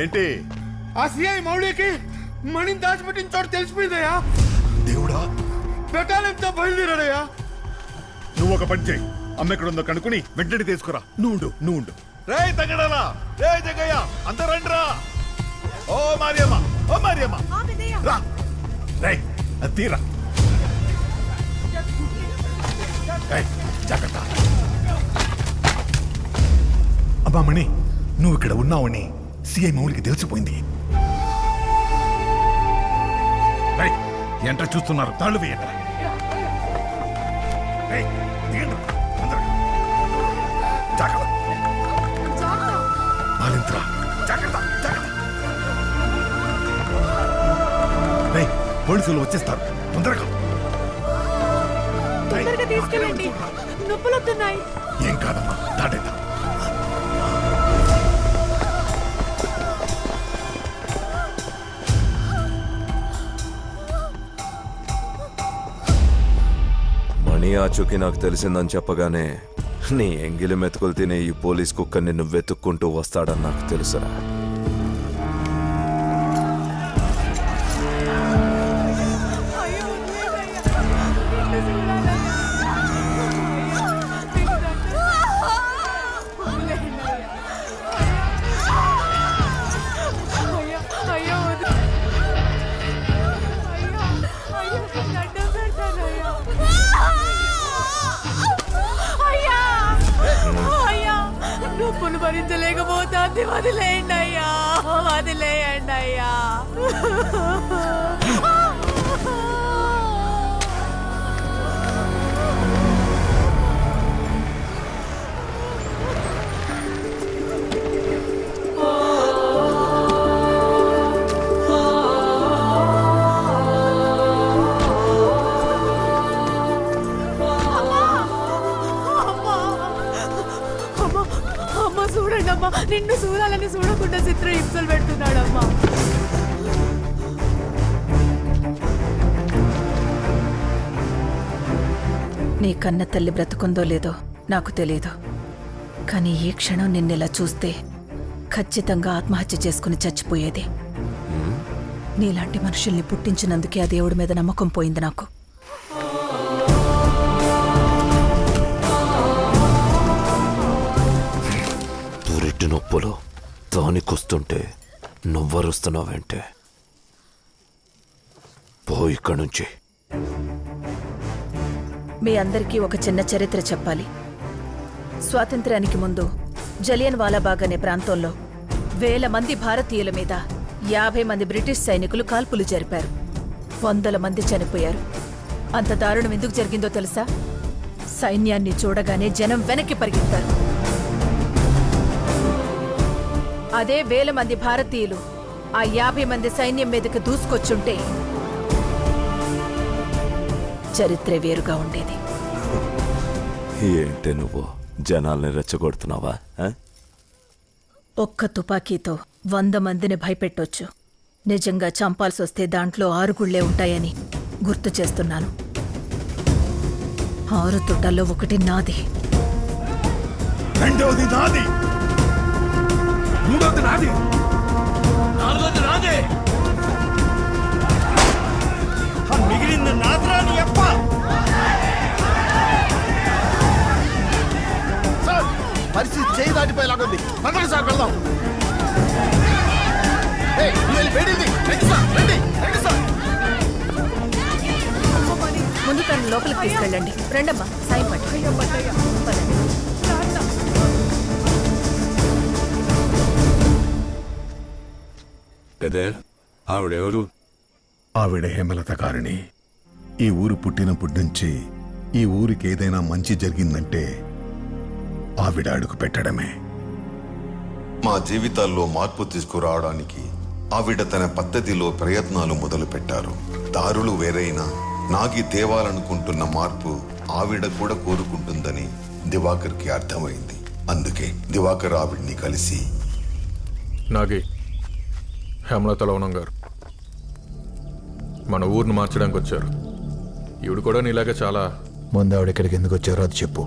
ఏంటి? ఆ సిఐ మౌళికి మణిని దాచిపెట్టిన చోటు తెలిసిపోయిందయ్యా. దేవుడా? బెటాలియంతో బయలుదేరాడయ్యా. నువ్వు ఒక పని చేయి అమ్మ ఎక్కడ ఉందో కనుక్కుని వెంటనే తీసుకురా. నువ్వు ఉండు, నువ్వు ఉండు. రే తగ్గడాలా రే జగయ్య అంత రండిరా. ఓ మరియమ్మ ఓ మరియమ్మ. రా. రే అది తీరా. రేయ్, జాగ్రత్త. అబ్బా మణి నువ్వు ఇక్కడ ఉన్నావని సిఐ మౌలికి తెలిసిపోయింది. ఏంట్రా చూస్తున్నారు? తాళ్ళు వేయండి. అందరూ. జాగ్రత్త. పోలీసులు వచ్చేస్తారు. తొందరగా. రేయ్, తొందరగా తీసుకెళ్ళండి. నొప్పులు వస్తున్నాయి ఏం కాదమ్మా? ఆచూకీ నాకు తెలిసిందని చెప్పగానే నీ ఎంగిలి మెతుకులు తినే ఈ పోలీస్ కుక్క నిన్ను వెతుక్కుంటూ వస్తాడని నాకు తెలుసురా. భరించలేకపోతుంది వదిలేయండి అయ్యా. వదిలేయండి అయ్యా. అమ్మా నిన్ను చూడాలని చూడకుండా చిత్ర హింసలు పెడుతున్నాడమ్మా. నీ కన్న తల్లి బ్రతుకుందో లేదో నాకు తెలియదు. కానీ ఈ క్షణం నిన్నెలా చూస్తే ఖచ్చితంగా ఆత్మహత్య చేసుకుని చచ్చిపోయేది. నీలాంటి మనుషుల్ని పుట్టించినందుకే ఆ దేవుడి మీద నమ్మకం పోయింది నాకు. పురిటి నొప్పులు. దానికొస్తుంటే నువ్వరుస్తున్నావంటే? పో ఇక్కడి నుంచి మీ అందరికీ ఒక చిన్న చరిత్ర చెప్పాలి. స్వాతంత్ర్యానికి ముందు జలియన్ వాలాబాగ్ అనే ప్రాంతంలో వేల మంది భారతీయుల మీద యాభై మంది బ్రిటిష్ సైనికులు కాల్పులు జరిపారు. వందల మంది చనిపోయారు. అంత దారుణం ఎందుకు జరిగిందో తెలుసా? సైన్యాన్ని చూడగానే జనం వెనక్కి పరిగెత్తారు. అదే వేల మంది భారతీయులు ఆ యాభై మంది సైన్యం మీదకి దూసుకొచ్చుంటే చరిత్ర వేరుగా ఉండేది. ఏంటి నువ్వు? జనాల్ని రెచ్చగొడుతున్నావా? ఆ? ఒక్క తుపాకీతో వంద మందిని భయపెట్టొచ్చు. నిజంగా చంపాల్సి వస్తే దాంట్లో ఆరుగుళ్ళే ఉంటాయని గుర్తు చేస్తున్నాను. ఆరు తుటాల్లో ఒకటి నాది. రెండవది నాది. మూడవది నాది. నాలుగోది నాదే. మిగిలింది నాదిరా నీ అప్ప. సార్ పరిస్థితి చేయి దాటిపోయేలాగుంది పదండి సార్ వెళ్దాం. ఏయ్, నువ్వు వెళ్ళి వేడింది రండి సార్ రండి రండి సార్. ముందు తను లోపలికి తీసుకెళ్ళండి. రండమ్మా సాయం పట్టు. గదేర్ ఆవిడెవరు ఆవిడ హేమలత గారిని ఈ ఊరు పుట్టినప్పటి నుంచి ఈ ఊరికి ఏదైనా మంచి జరిగిందంటే ఆవిడ అడుగు పెట్టడమే. మా జీవితాల్లో మార్పు తీసుకురావడానికి ఆవిడ తన పద్ధతిలో ప్రయత్నాలు మొదలుపెట్టారు. దారులు వేరైనా నాగి తేవాలనుకుంటున్న మార్పు ఆవిడ కూడా కోరుకుంటుందని దివాకర్కి అర్థమైంది. అందుకే దివాకర్ ఆవిడ్ని కలిసి నాగి హేమలత లవణం గారు మన ఊరిని మార్చడానికి వచ్చారు ఈవిడ కూడా నీలాగే చాలా ముందు ఆవిడ ఇక్కడికి ఎందుకు వచ్చారో అది చెప్పు.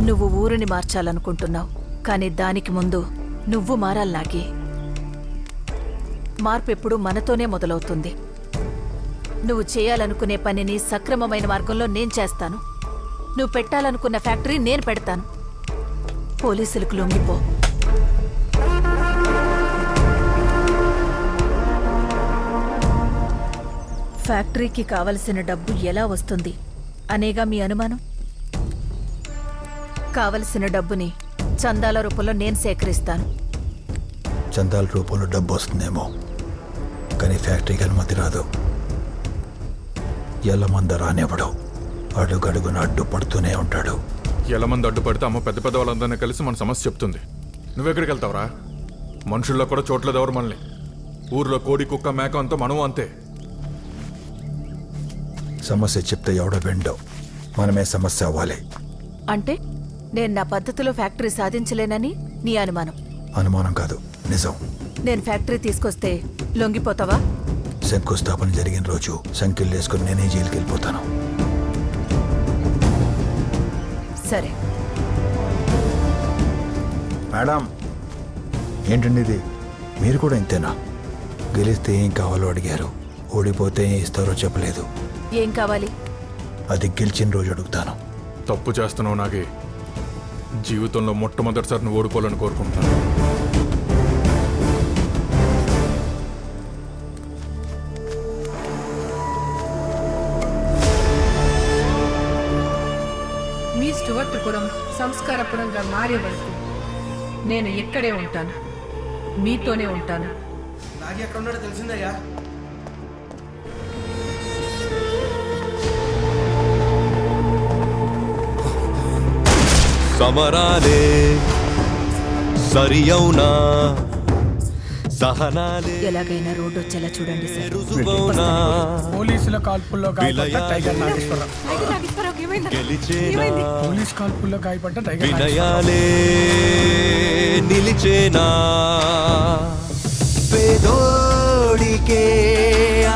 నువ్వు ఊరిని మార్చాలనుకుంటున్నావు కానీ దానికి ముందు నువ్వు మారాలి నాకి. మార్పు ఎప్పుడూ మనతోనే మొదలవుతుంది. నువ్వు చేయాలనుకునే పనిని సక్రమమైన మార్గంలో నేను చేస్తాను. నువ్వు పెట్టాలనుకున్న ఫ్యాక్టరీ నేను పెడతాను. పోలీసులకు లొంగిపో. ఫ్యాక్టరీకి కావలసిన డబ్బు ఎలా వస్తుంది? అనేగా మీ అనుమానం? కావలసిన డబ్బుని చందాల రూపంలో నేను సేకరిస్తాను. చందాల రూపంలో డబ్బు వస్తుందేమో కానీ ఫ్యాక్టరీకి అనుమతి రాదు. ఎల్లమంద రానివ్వడు. అడుగడుగున అడ్డు పడుతూనే ఉంటాడు. ఎలా మంది అడ్డుపడితే అమ్మ పెద్ద పెద్ద వాళ్ళందరినీ కలిసి మన సమస్య చెప్తుంది. నువ్వెక్కడికి వెళ్తావురా మనుషుల్లో కూడా చోట్లేదు ఎవరు మనల్ని. ఊర్లో కోడి కుక్క మేక అంతా మనము అంతే. సమస్య చెప్తే ఎవడో విండో. మనమే సమస్య అవ్వాలి. అంటే నేను నా పద్ధతిలో ఫ్యాక్టరీ సాధించలేనని నీ అనుమానం? అనుమానం కాదు. నిజం. నేను ఫ్యాక్టరీ తీసుకొస్తే లొంగిపోతావా? శంకుస్థాపన జరిగిన రోజు సంఖ్యలు వేసుకుని నేనే జైలుకి వెళ్ళిపోతాను. సరే. మేడం ఏంటండి ఇది? మీరు కూడా ఇంతేనా? గెలిస్తే ఏం కావాలో అడిగారు. ఓడిపోతే ఏం ఇస్తారో చెప్పలేదు. ఏం కావాలి? అది గెలిచిన రోజు అడుగుతాను. తప్పు చేస్తున్నావు నాగే. జీవితంలో మొట్టమొదటిసారి నువ్వు ఓడిపోవాలని కోరుకుంటున్నాను. మీ స్టువర్ట్పురం సంస్కారపురంగా మారే వరకు నేను ఇక్కడే ఉంటాను. మీతోనే ఉంటాను. నాగి ఎక్కడ ఉన్నాడో తెలిసిందయ్యా. సమరాలే సరి అవునా సహనాలే ఎలాగైనా రోడ్డు వచ్చేలా చూడండి సార్. పోలీసుల కాల్పుల్లో గాయపడ్డ టైగర్ నాగేశ్వరరావు. గెలిచేనా? పోలీస్ కాల్పుల్లో గాయపడ్డ టైగర్ వినయాలే నిలిచేనా? పేదోడికే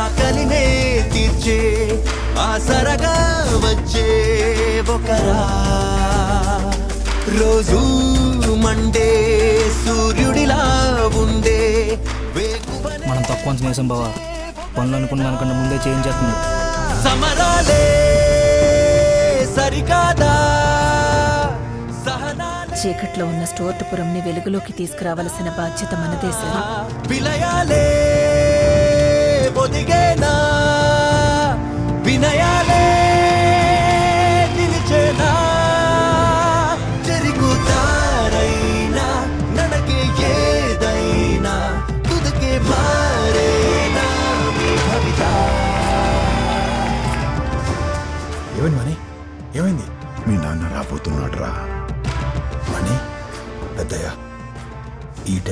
ఆకలినే తీర్చే ఆసరగా వచ్చే ఒకరా రోజు మండే సూర్యుడిలా ఉండే మనం తక్కువ వేసాం బావా. పనులు అనుకున్న దానికన్నా ముందే చేయించేస్తుంది సమరాలే సరికాదా? సహనాలే చీకట్లో ఉన్న స్టోర్టుపురంని వెలుగులోకి తీసుకురావలసిన బాధ్యత మనదే సార్. విలయాలే ఒదిగేనా?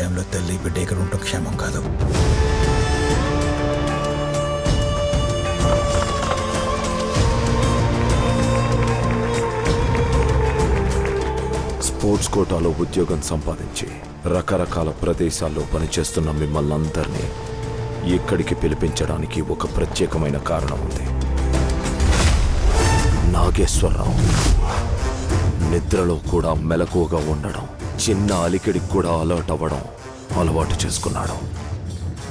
టైంలో తల్లి బిడ్డ ఇక్కడ ఉండటం క్షేమం కాదు. స్పోర్ట్స్ కోటాలో ఉద్యోగం సంపాదించి రకరకాల ప్రదేశాల్లో పనిచేస్తున్న మిమ్మల్ని అందరినీ ఇక్కడికి పిలిపించడానికి ఒక ప్రత్యేకమైన కారణం ఉంది. నాగేశ్వరరావు నిద్రలో కూడా మెలకువగా ఉండడం చిన్న అలికిడికి కూడా అలర్ట్ అవ్వడం అలవాటు చేసుకున్నాడు.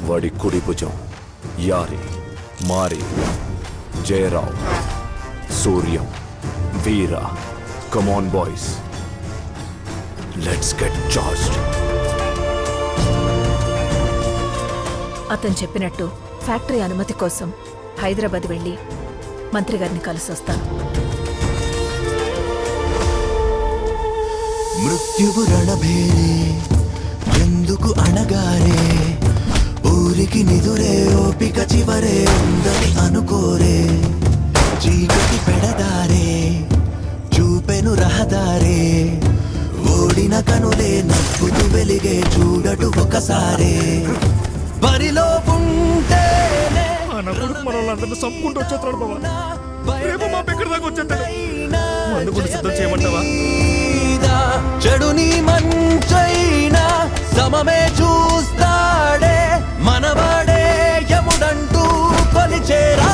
వాడి కుడి భుజం యారి మారి Jayarao Suryam Veera come on boys let's get charged అతను చెప్పినట్టు ఫ్యాక్టరీ అనుమతి కోసం హైదరాబాద్ వెళ్ళి మంత్రి గారిని కలిసి వస్తాను. మృత్యువు రణభేరే ఎందుకు అణగారే? ఊరికి నిదురే ఓపిక చివరే ఉందని అనుకోరే. చీకటి పెడదారే చూపెను రహదారే. ఓడిన కనులే నవ్వుతూ వెలిగే చూడటు ఒకసారే. బరిలో ఉంటేనే మన వాళ్ళందరినీ చంపుకుంటూ వచ్చేస్తాడు బాబా రేపు మా ఎక్కడి దాకా వచ్చేస్తాడు. మందు కూడా సిద్ధం చేయమంటావా? చెడుని మంచైనా సమమే చూస్తాడే మనవాడే యముడంటూ కొలిచేరా.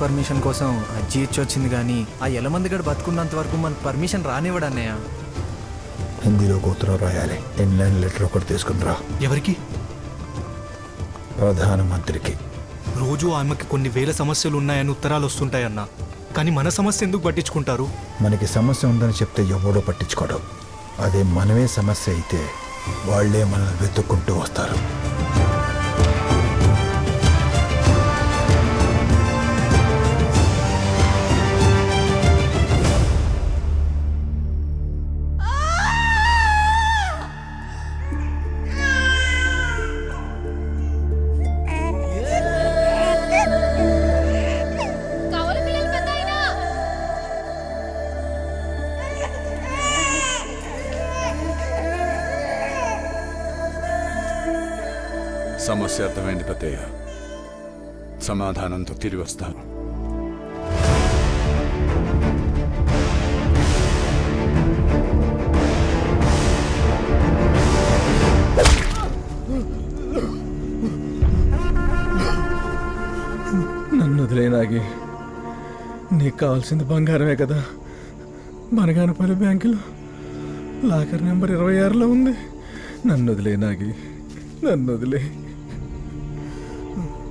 పర్మిషన్ కోసం అజ్జి ఇచ్చి వచ్చింది కానీ ఆ ఎలమంది గడు బతుకున్నంత వరకు మనకు పర్మిషన్ రానివ్వడు అన్నయ్య. హిందీలో ఉత్తరం రాయాలి. ఇన్లైన్ లెటర్ ఒకటి తీసుకుని రా. ఎవరికి? ప్రధానమంత్రికి. రోజు ఆమెకి కొన్ని వేల సమస్యలు ఉన్నాయని ఉత్తరాలు వస్తుంటాయన్న కానీ మన సమస్య ఎందుకు పట్టించుకుంటారు? మనకి సమస్య ఉందని చెప్తే ఎవడో పట్టించుకోడు. అదే మనమే సమస్య అయితే వాళ్ళే మనల్ని వెతుక్కుంటూ వస్తారు. తాతయ్య సమాధానంతో తిరిగి వస్తాను నన్ను వదిలేనాగి నీకు కావాల్సింది బంగారమే కదా. బనగానపల్లి బ్యాంకులో లాకర్ నెంబర్ ఇరవై ఆరులో ఉంది. నన్ను వదిలేనాగి నన్ను వదిలే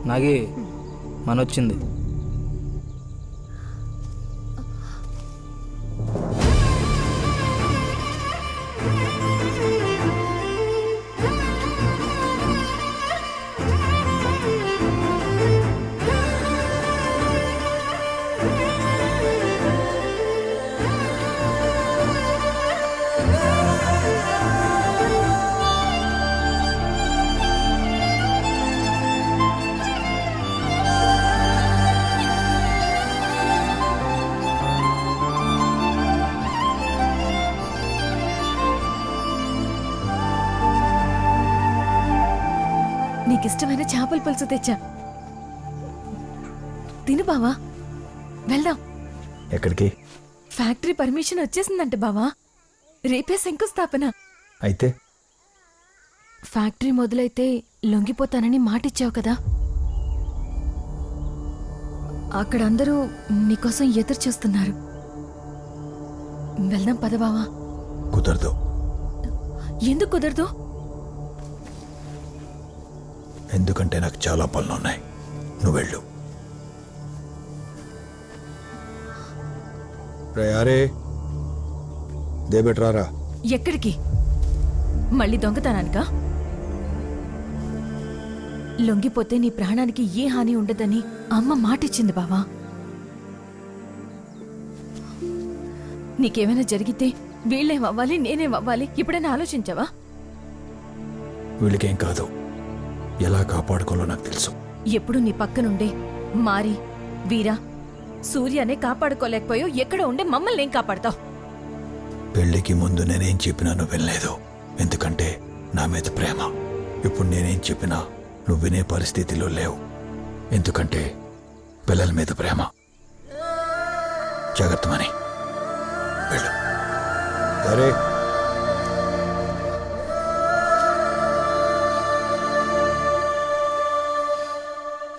నాగి మనొచ్చింది. నీకిష్టమైన చేపల పులుసు తెచ్చా. తిను బావా. వెళ్దాం. ఎక్కడికి? ఫ్యాక్టరీ పర్మిషన్ వచ్చేసిందంట బావా. రేపే శంకుస్థాపన. అయితే? ఫ్యాక్టరీ మొదలైతే లొంగిపోతానని మాటిచ్చావు కదా. అక్కడ అందరూ నీకోసం ఎదురు చూస్తున్నారు. వెళ్దాం పద బావా. కుదరదు. ఎందుకు కుదరదు? ఎందుకంటే నాకు చాలా పనులు ఉన్నాయి. నువ్వు వెళ్ళు. రే అరే దేబెట్రారా? ఎక్కడికి? మళ్ళీ దొంగతనానికా? లొంగిపోతే నీ ప్రాణానికి ఏ హాని ఉండదని అమ్మ మాటిచ్చింది బావా. నీకేమైనా జరిగితే వీళ్ళేం అవ్వాలి నేనేం అవ్వాలి ఇప్పుడైనా ఆలోచించావా? వీళ్ళకేం కాదు. ఎలా కాపాడుకోవాలో నాకు తెలుసు. ఎప్పుడు నీ పక్కనుండే మారి వీరా సూర్యనే కాపాడుకోలేకపోయావు ఎక్కడ ఉండే మమ్మల్ని ఏం కాపాడతావు? పెళ్ళికి ముందు నేనేం చెప్పినా నువ్వు వినలేదు. ఎందుకంటే నా మీద ప్రేమ. ఇప్పుడు నేనేం చెప్పినా నువ్వు వినే పరిస్థితిలో లేవు. ఎందుకంటే పిల్లల మీద ప్రేమ. జాగ్రత్త మని వెళ్ళు. సరే.